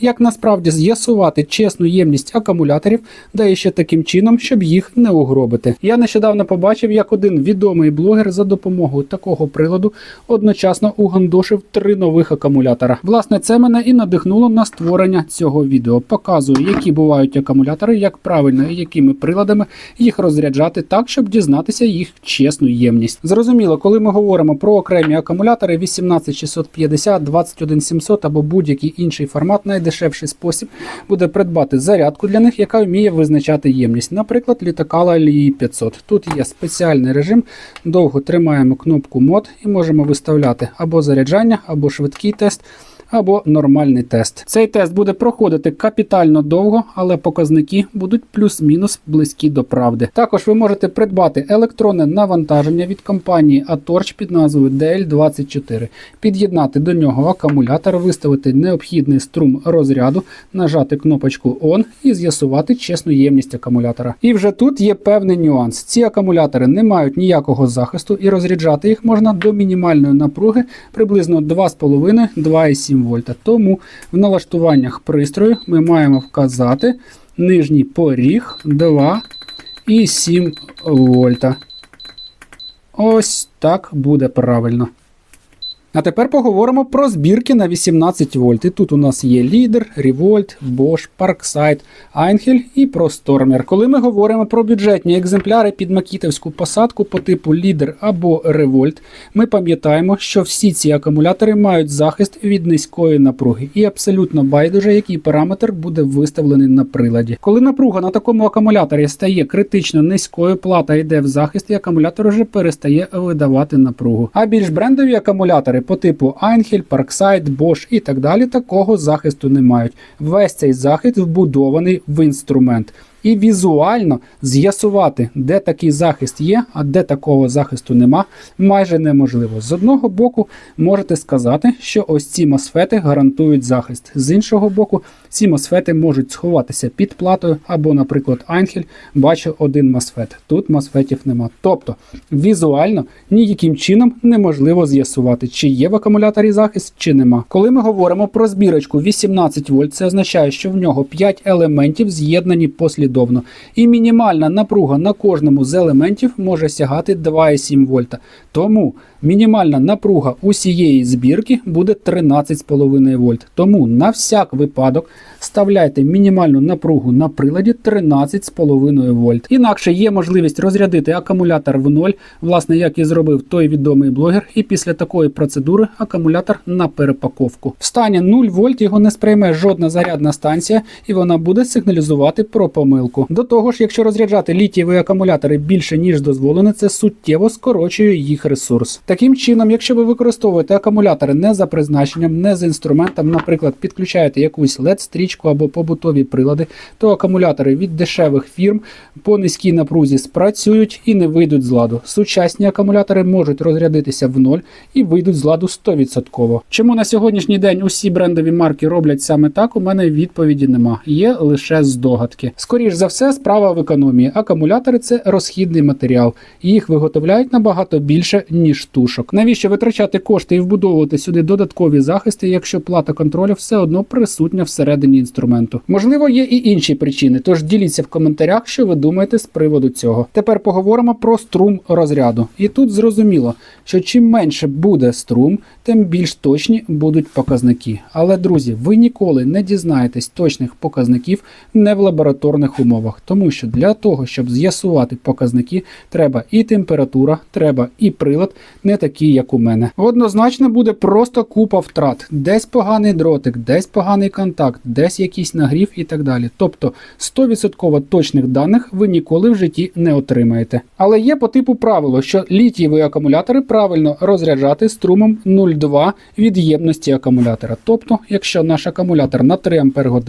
як насправді з'ясувати чесну ємність акумуляторів, да і ще таким чином, щоб їх не угробити. Я нещодавно побачив, як один відомий блогер за допомогою такого приладу одночасно угандошив три нових акумулятора. Власне, це мене і надихнуло на створення цього відео. Показую, які бувають акумулятори, як правильно і якими приладами їх розряджати так, щоб дізнатися їх чесну ємність. Зрозуміло, коли ми говоримо про окремі акумулятори 18650, 21700 або будь-який інший формат, найдешевший спосіб буде придбати зарядку для них, яка вміє визначати ємність. Наприклад, літакала Лії 500. Тут є спеціальний режим. Довго тримаємо кнопку мод і можемо виставляти або заряджання, або швидкий тест. Або нормальний тест. Цей тест буде проходити капітально довго, але показники будуть плюс-мінус близькі до правди. Також ви можете придбати електронне навантаження від компанії Atorch під назвою DL24, під'єднати до нього акумулятор, виставити необхідний струм розряду, нажати кнопочку ON і з'ясувати чесну ємність акумулятора. І вже тут є певний нюанс. Ці акумулятори не мають ніякого захисту, і розряджати їх можна до мінімальної напруги приблизно 2,5-2,7 вольта. Тому в налаштуваннях пристрою ми маємо вказати нижній поріг 2,7 вольта. Ось так буде правильно. А тепер поговоримо про збірки на 18 вольт. І тут у нас є лідер, Revolt, Bosch, Parkside, Einhell і ProStormer. Коли ми говоримо про бюджетні екземпляри під макітовську посадку по типу лідер або Revolt, ми пам'ятаємо, що всі ці акумулятори мають захист від низької напруги, і абсолютно байдуже, який параметр буде виставлений на приладі. Коли напруга на такому акумуляторі стає критично низькою, плата йде в захист, і акумулятор вже перестає видавати напругу. А більш брендові акумулятори по типу Einhell, Parkside, Bosch і так далі такого захисту не мають. Весь цей захист вбудований в інструмент. І візуально з'ясувати, де такий захист є, а де такого захисту нема, майже неможливо. З одного боку, можете сказати, що ось ці мосфети гарантують захист. З іншого боку, ці мосфети можуть сховатися під платою, або, наприклад, Einhell бачу один мосфет. Тут мосфетів нема. Тобто візуально ніяким чином неможливо з'ясувати, чи є в акумуляторі захист, чи нема. Коли ми говоримо про збірочку 18 вольт, це означає, що в нього 5 елементів з'єднані послідовно. І мінімальна напруга на кожному з елементів може сягати 2,7 вольта. Тому мінімальна напруга усієї збірки буде 13,5 вольт. Тому на всяк випадок вставляйте мінімальну напругу на приладі 13,5 вольт. Інакше є можливість розрядити акумулятор в ноль, власне, як і зробив той відомий блогер, і після такої процедури акумулятор на перепаковку. В стані 0 вольт його не сприйме жодна зарядна станція, і вона буде сигналізувати про помилку. До того ж, якщо розряджати літієві акумулятори більше ніж дозволено, це суттєво скорочує їх ресурс. Таким чином, якщо ви використовуєте акумулятори не за призначенням, не з інструментом, наприклад, підключаєте якусь led стрічку або побутові прилади, то акумулятори від дешевих фірм по низькій напрузі спрацюють і не вийдуть з ладу. Сучасні акумулятори можуть розрядитися в ноль і вийдуть з ладу 100%. Чому на сьогоднішній день усі брендові марки роблять саме так? У мене відповіді нема. Є лише здогадки. Скоріш за все, справа в економії. Акумулятори це розхідний матеріал, їх виготовляють набагато більше ніж штушок. Навіщо витрачати кошти і вбудовувати сюди додаткові захисти, якщо плата контролю все одно присутня всередині інструменту? Можливо, є і інші причини. Тож діліться в коментарях, що ви думаєте з приводу цього. Тепер поговоримо про струм розряду. І тут зрозуміло, що чим менше буде струм, тим більш точні будуть показники. Але, друзі, ви ніколи не дізнаєтесь точних показників не в лабораторних умовах, тому що для того, щоб з'ясувати показники, треба і температура, треба і прилад, не такий, як у мене. Однозначно буде просто купа втрат. Десь поганий дротик, десь поганий контакт, десь якийсь нагрів і так далі. Тобто 100% точних даних ви ніколи в житті не отримаєте. Але є по типу правило, що літієві акумулятори правильно розряджати струмом 0,2 від ємності акумулятора. Тобто, якщо наш акумулятор на 3 Ах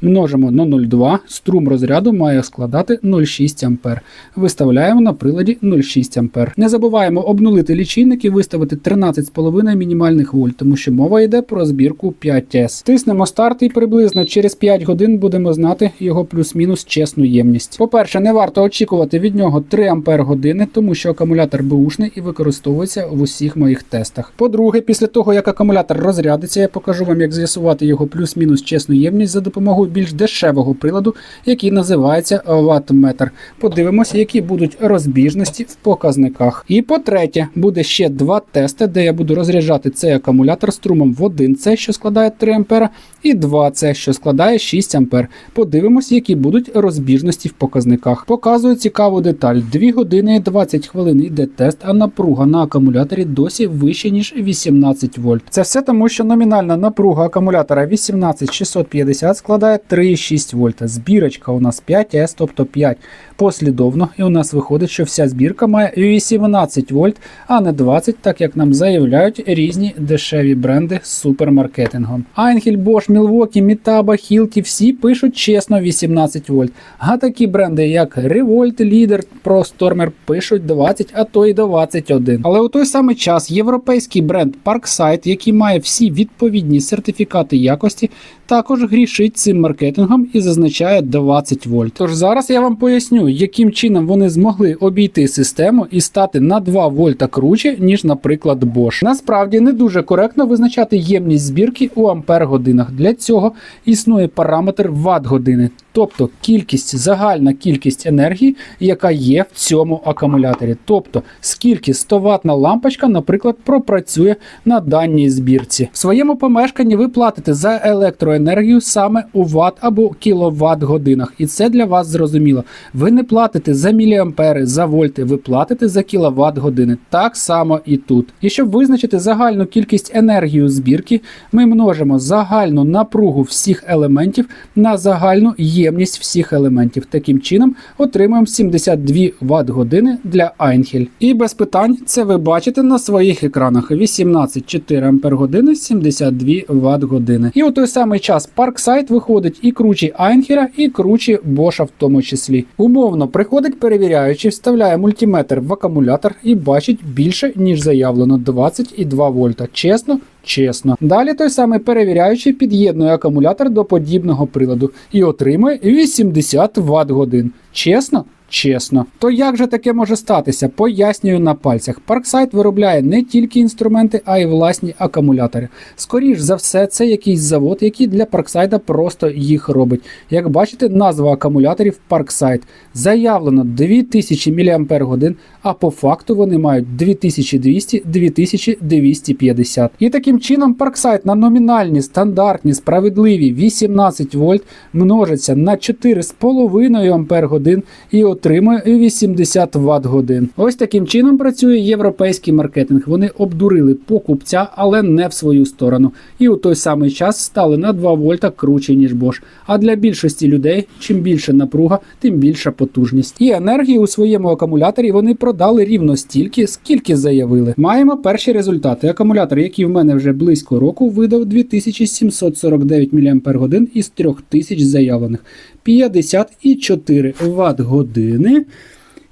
множимо на 0,2, струм заряду має складати 0,6 А. Виставляємо на приладі 0,6 А. Не забуваємо обнулити лічильник і виставити 13,5 мінімальних вольт, тому що мова йде про збірку 5С. Тиснемо старт і приблизно через 5 годин будемо знати його плюс-мінус чесну ємність. По-перше, не варто очікувати від нього 3 Ампер години, тому що акумулятор беушний і використовується в усіх моїх тестах. По-друге, після того як акумулятор розрядиться, я покажу вам, як з'ясувати його плюс-мінус чесну ємність за допомогою більш дешевого приладу, який називається ваттметр. Подивимося, які будуть розбіжності в показниках. І по-третє, буде ще два тести, де я буду розряджати цей акумулятор струмом в 1 С, що складає 3 А, і 2 С, що складає 6 А. Подивимось, які будуть розбіжності в показниках. Показую цікаву деталь. 2 години і 20 хвилин йде тест, а напруга на акумуляторі досі вище, ніж 18 вольт. Це все тому, що номінальна напруга акумулятора 18650 складає 3,6 вольта. Збірочка у нас 5С, тобто 5 послідовно, і у нас виходить, що вся збірка має 18 вольт, а не 20, так як нам заявляють різні дешеві бренди з супермаркетингом. Айнгель, Bosch, Milwaukee, Mitaba, Hilti всі пишуть чесно 18 вольт. А такі бренди, як Revolt, Leader, Pro Stormer пишуть 20, а то й 21. Але у той самий час європейський бренд Parkside, який має всі відповідні сертифікати якості, також грішить цим маркетингом і зазначає 20 вольт. Тож зараз я вам поясню, яким чином вони змогли обійти систему і стати на 2 вольта круче, ніж, наприклад, Bosch. Насправді не дуже коректно визначати ємність збірки у ампер годинах. Для цього існує параметр ватт години, тобто кількість, загальна кількість енергії, яка є в цьому акумуляторі. Тобто, скільки 100 ватна лампочка, наприклад, пропрацює на даній збірці. В своєму помешканні ви платите за електроенергію саме у ватт або кіловат годинах, і це для вас зрозуміло. Ви не платите за міліампери, за вольти, ви платите за кіловат години. Так само і тут. І щоб визначити загальну кількість енергії збірки, ми множимо загальну напругу всіх елементів на загальну ємність всіх елементів. Таким чином отримуємо 72 Вт години для Einhell. І без питань це ви бачите на своїх екранах 18,4 Ампер години, 72 Вт години. І у той самий час Parkside виходить і круче Einhell, і круче Bosch в тому числі. Умовно приходить перевіряючий, вставляє мультиметр в акумулятор і бачить більше, ніж заявлено 22 вольта. Чесно. Чесно. Далі той самий перевіряючий під'єднує акумулятор до подібного приладу і отримує 80 Вт годин. Чесно? Чесно, то як же таке може статися? Пояснюю на пальцях. Parkside виробляє не тільки інструменти, а й власні акумулятори. Скоріш за все, це якийсь завод, який для Parkside просто їх робить. Як бачите, назва акумуляторів Parkside. Заявлено 2000 мАч, а по факту вони мають 2200-2250. І таким чином Parkside на номінальні, стандартні, справедливі 18 вольт множиться на 4,5 Ампер годин і отримує 80 Вт годин. Ось таким чином працює європейський маркетинг. Вони обдурили покупця, але не в свою сторону. І у той самий час стали на 2 вольта круче, ніж Bosch. А для більшості людей, чим більше напруга, тим більша потужність. І енергії у своєму акумуляторі вони продали рівно стільки, скільки заявили. Маємо перші результати. Акумулятор, який в мене вже близько року, видав 2749 мАч із 3000 заявлених. 54 Вт години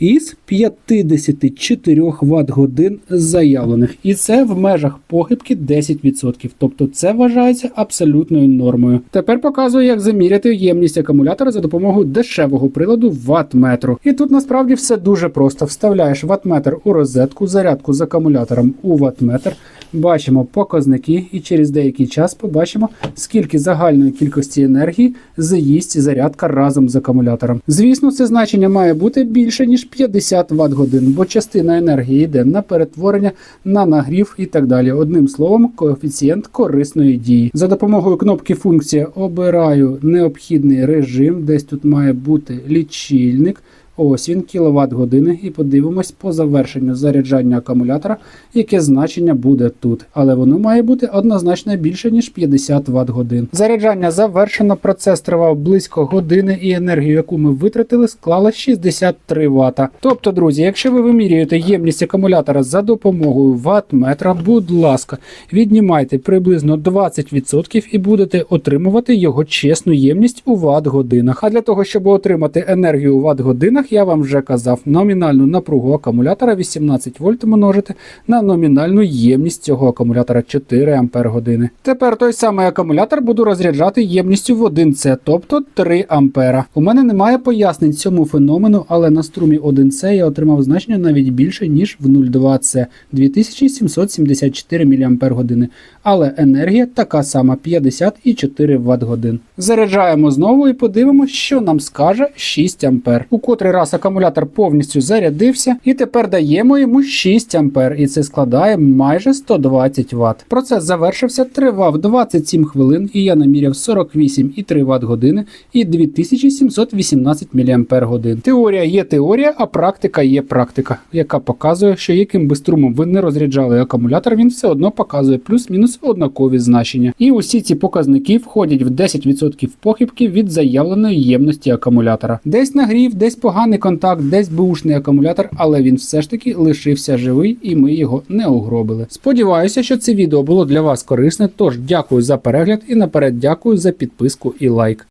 із 54 Вт годин заявлених. І це в межах похибки 10%. Тобто це вважається абсолютною нормою. Тепер показую, як заміряти ємність акумулятора за допомогою дешевого приладу ваттметру. І тут насправді все дуже просто. Вставляєш ваттметр у розетку, зарядку з акумулятором у ваттметр. Бачимо показники, і через деякий час побачимо, скільки загальної кількості енергії заїсть зарядка разом з акумулятором. Звісно, це значення має бути більше, ніж 50 Вт годин, бо частина енергії йде на перетворення, на нагрів і так далі. Одним словом, коефіцієнт корисної дії. За допомогою кнопки функція обираю необхідний режим, десь тут має бути лічильник. Ось він кіловат години, і подивимось по завершенню заряджання акумулятора, яке значення буде тут. Але воно має бути однозначно більше ніж 50 Вт годин. Заряджання завершено. Процес тривав близько години, і енергію, яку ми витратили, склала 63 Вт. Тобто, друзі, якщо ви вимірюєте ємність акумулятора за допомогою ваттметра, будь ласка, віднімайте приблизно 20% і будете отримувати його чесну ємність у Вт годинах. А для того, щоб отримати енергію у Вт годинах, я вам вже казав, номінальну напругу акумулятора 18 вольт множити на номінальну ємність цього акумулятора 4 Ампер години. Тепер той самий акумулятор буду розряджати ємністю в 1С, тобто 3 Ампера. У мене немає пояснень цьому феномену, але на струмі 1С я отримав значення навіть більше, ніж в 0,2С 2774 мАч. Але енергія така сама 54 Вт. Заряджаємо знову і подивимося, що нам скаже 6 Ампер. У котрий раз акумулятор повністю зарядився, і тепер даємо йому 6 Ампер, і це складає майже 120 Вт. Процес завершився, тривав 27 хвилин, і я наміряв 48,3 Вт години і 2718 мАч. Теорія є теорія, а практика є практика, яка показує, що яким би струмом ви не розряджали акумулятор, він все одно показує плюс-мінус однакові значення. І усі ці показники входять в 10% похибки від заявленої ємності акумулятора. Десь нагрів, десь поганий контакт, десь бушний акумулятор, але він все ж таки лишився живий і ми його не угробили. Сподіваюся, що це відео було для вас корисне. Тож дякую за перегляд і наперед дякую за підписку і лайк.